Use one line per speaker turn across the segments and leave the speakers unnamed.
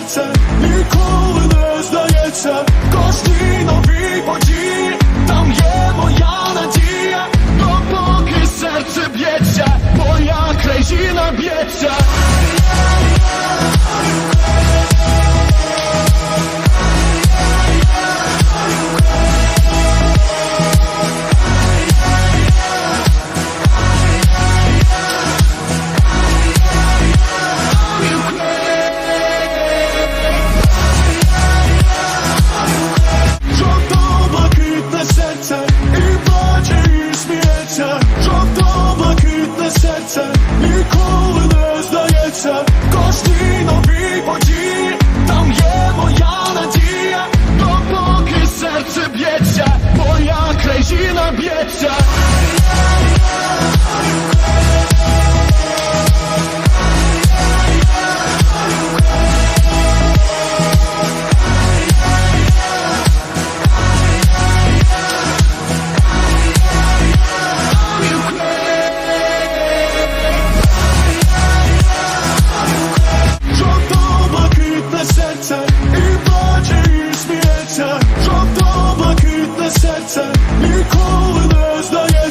серце ніколи не здається. Кожній geçer Bir kolun özle geçer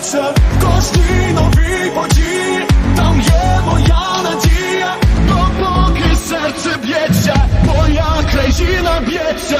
zawsze gości nowi Tam je moja nadzieja do Dopóki serce biecie Moja kraj na biecie